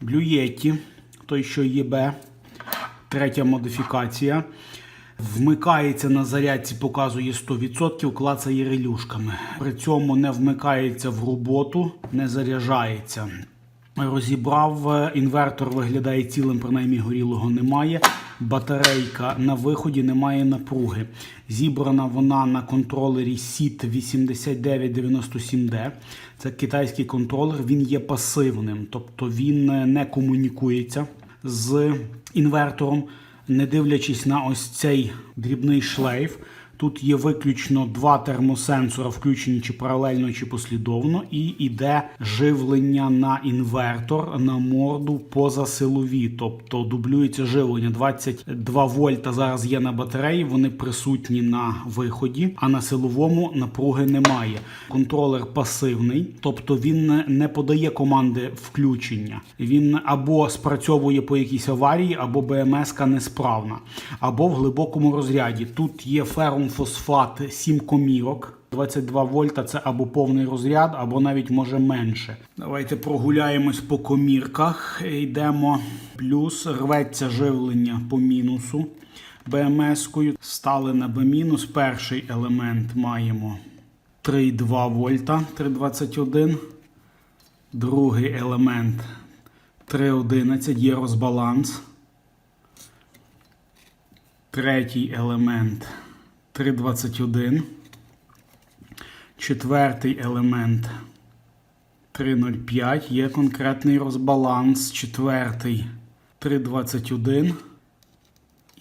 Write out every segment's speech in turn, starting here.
Блюєтті, той, що ЄБ, третя модифікація. Вмикається на зарядці, показує 100%, клацає релюшками. При цьому не вмикається в роботу, не заряджається. Розібрав, інвертор виглядає цілим, принаймні горілого немає. Батарейка на виході немає напруги. Зібрана вона на контролері SIT 8997D. Це китайський контролер, він є пасивним, тобто він не комунікується з інвертором, не дивлячись на ось цей дрібний шлейф. Тут є виключно два термосенсора, включені чи паралельно, чи послідовно, і йде живлення на інвертор на морду позасилові, тобто дублюється живлення 22 вольта. Зараз є на батареї, вони присутні на виході, а на силовому напруги немає. Контролер пасивний, тобто він не подає команди включення. Він або спрацьовує по якійсь аварії, або БМС несправна, або в глибокому розряді. Тут є ферум фосфат 7 комірок. 22 вольта це або повний розряд, або навіть може менше. Давайте прогуляємось по комірках. Йдемо плюс, рветься живлення по мінусу. БМС-кою стали на Б-. Перший елемент маємо 3,2 вольта 3,21. Другий елемент 3,11 є розбаланс. Третій елемент 3,21. Четвертий елемент 3,05. Є конкретний розбаланс. Четвертий 3,21.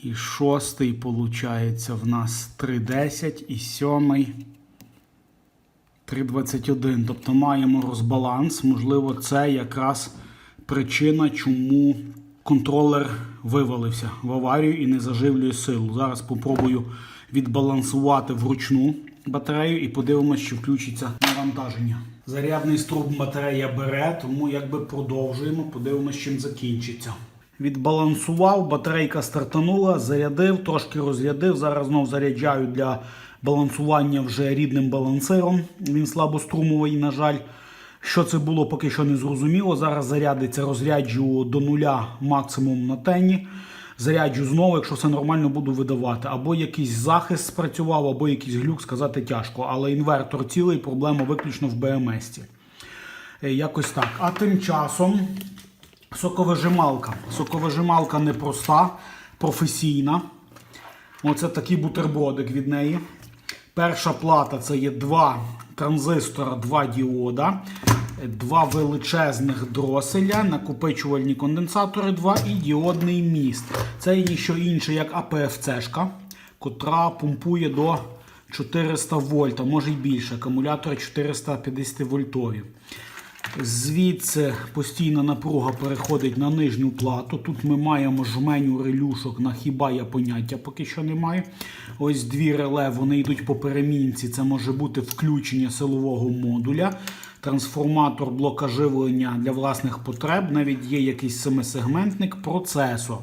І шостий, виходить, в нас 3,10 і сьомий 3,21. Тобто маємо розбаланс. Можливо, це якраз причина, чому контролер вивалився в аварію і не заживлює силу. Зараз спробую відбалансувати вручну батарею і подивимося, чи включиться навантаження. Зарядний струм батарея бере, тому якби продовжуємо, подивимося, чим закінчиться. Відбалансував, батарейка стартанула, зарядив, трошки розрядив. Зараз знов заряджаю для балансування вже рідним балансиром. Він слабострумовий, на жаль. Що це було, поки що не зрозуміло. Зараз зарядиться, розряджу до нуля максимум на тені. Заряджу знову, якщо все нормально буду видавати. Або якийсь захист спрацював, або якийсь глюк сказати тяжко. Але інвертор цілий, проблема виключно в БМС. Е, Якось так. А тим часом соковижималка. Соковижималка непроста, професійна. Оце такий бутербродик від неї. Перша плата це є два транзистора, два діода, два величезних дроселя, накопичувальні конденсатори 2 і діодний міст. Це ніщо інше, як АПФЦ-шка, котра помпує до 400 вольт, а може й більше. Акумулятори 450 вольтові. Звідси постійна напруга переходить на нижню плату. Тут ми маємо жменю релюшок на хіба я поняття поки що немає. Ось дві реле, вони йдуть по перемінці. Це може бути включення силового модуля, трансформатор блока живлення для власних потреб. Навіть є якийсь семисегментник, процесор.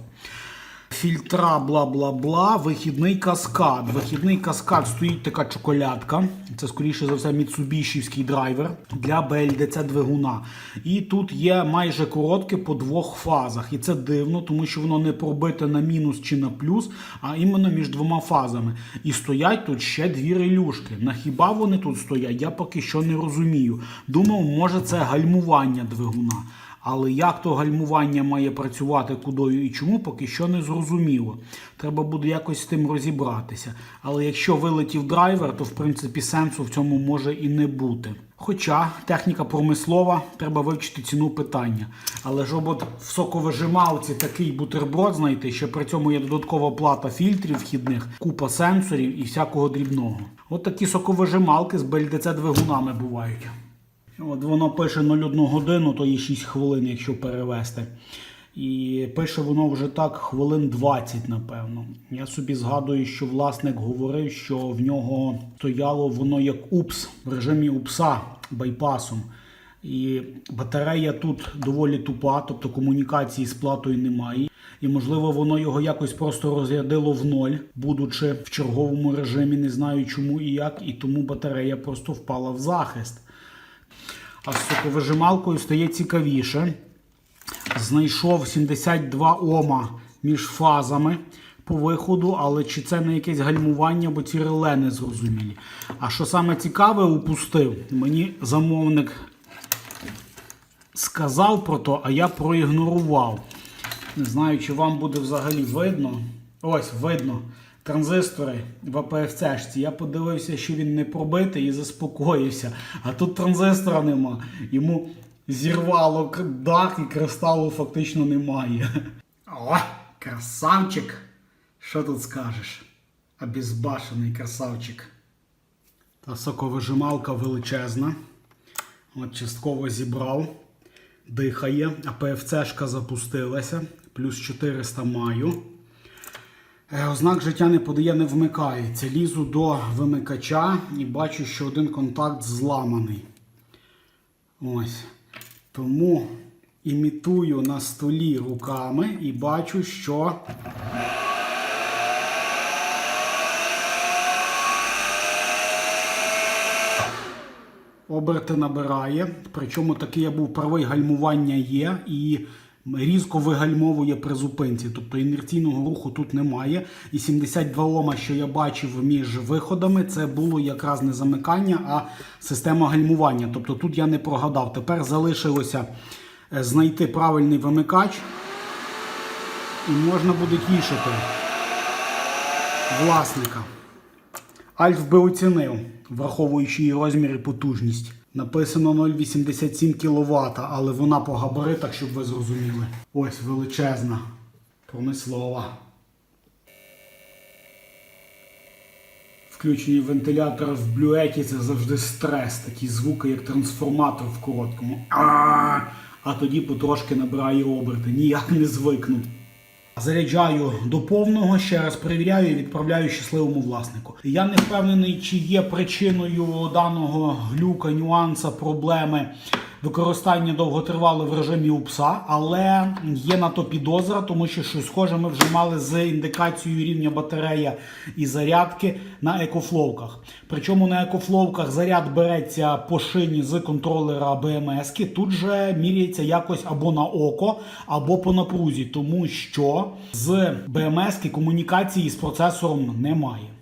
Фільтра, бла бла бла, вихідний каскад. Вихідний каскад стоїть така чоколядка. Це, скоріше за все, міцубішівський драйвер для BLDC двигуна. І тут є майже коротке по двох фазах. І це дивно, тому що воно не пробите на мінус чи на плюс, а іменно між двома фазами. І стоять тут ще дві релюшки. На хіба вони тут стоять? Я поки що не розумію. Думав, може це гальмування двигуна. Але як то гальмування має працювати кудою і чому, поки що не зрозуміло. Треба буде якось з тим розібратися. Але якщо вилетів драйвер, то в принципі сенсу в цьому може і не бути. Хоча техніка промислова, треба вивчити ціну питання. Але ж от в соковижималці такий бутерброд знайти, що при цьому є додаткова плата фільтрів вхідних, купа сенсорів і всякого дрібного. От такі соковижималки з BLDC двигунами бувають. От воно пише 01 годину, то є 6 хвилин, якщо перевести. І пише воно вже так хвилин 20, напевно. Я собі згадую, що власник говорив, що в нього стояло воно як упс в режимі упса байпасом. І батарея тут доволі тупа, тобто комунікації з платою немає. І, можливо, воно його якось просто розрядило в ноль, будучи в черговому режимі, не знаю чому і як, і тому батарея просто впала в захист. А з соковижималкою стає цікавіше. знайшов 72 Ома між фазами по виходу, але чи це не якесь гальмування, бо ці реле не зрозумілі. А що саме цікаве, упустив, мені замовник сказав про то, а я проігнорував. Не знаю, чи вам буде взагалі видно. Ось, видно. Транзистори в АПФЦшці. Я подивився, що він не пробитий і заспокоївся. А тут транзистора нема. Йому зірвало дах і кристалу фактично немає. О, красавчик! Що тут скажеш? Обезбашений красавчик. Та соковижималка величезна. От частково зібрав. Дихає. А ПФЦшка запустилася. Плюс 400 маю. Е, Ознак життя не подає, не вмикається. Лізу до вимикача і бачу, що один контакт зламаний. Ось. Тому імітую на столі руками і бачу, що. Оберти набирає. Причому таки я був правий, гальмування є і різко вигальмовує при зупинці. Тобто інерційного руху тут немає. І 72 Ома, що я бачив між виходами, це було якраз не замикання, а система гальмування. Тобто тут я не прогадав. Тепер залишилося е, знайти правильний вимикач, і можна буде тішити власника. Альф би оцінив, враховуючи її розмір і потужність. Написано 0,87 кВт, але вона по габаритах, щоб ви зрозуміли. Ось величезна. Промислова. Включені вентилятори в блюеті це завжди стрес. Такі звуки, як трансформатор в короткому. А, а тоді потрошки набирає оберти. Ніяк не звикну. Заряджаю до повного, ще раз перевіряю і відправляю щасливому власнику. Я не впевнений, чи є причиною даного глюка, нюанса, проблеми використання довготривале в режимі УПСа, але є на то підозра, тому що щось схоже ми вже мали з індикацією рівня батарея і зарядки на екофловках. Причому на екофловках заряд береться по шині з контролера БМС. Тут же міряється якось або на око, або по напрузі, тому що з БМС комунікації з процесором немає.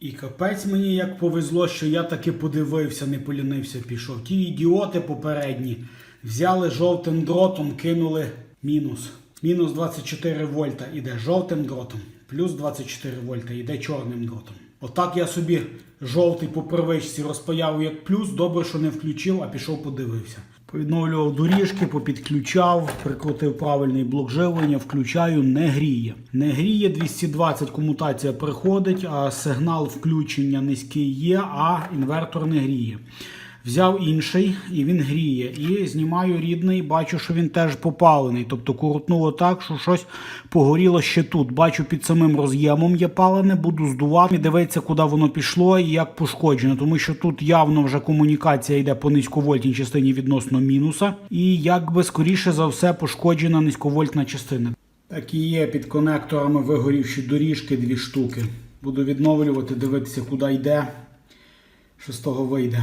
І капець мені як повезло, що я таки подивився, не полінився, пішов. Ті ідіоти попередні взяли жовтим дротом, кинули мінус. Мінус 24 вольта іде жовтим дротом, плюс 24 вольта іде чорним дротом. Отак я собі жовтий по первичці розпаяв як плюс, добре, що не включив, а пішов подивився. Повідновлював доріжки, попідключав, прикрутив правильний блок живлення, включаю, не гріє. Не гріє, 220 комутація приходить, а сигнал включення низький є, а інвертор не гріє. Взяв інший і він гріє. І знімаю рідний, бачу, що він теж попалений. Тобто крутнуло так, що щось погоріло ще тут. Бачу, під самим роз'ємом є палене, буду здувати, дивитися, куди воно пішло і як пошкоджено. Тому що тут явно вже комунікація йде по низьковольтній частині відносно мінуса. І якби скоріше за все пошкоджена низьковольтна частина. Так і є під конекторами вигорівші доріжки, дві штуки. Буду відновлювати, дивитися, куди йде, що з того вийде.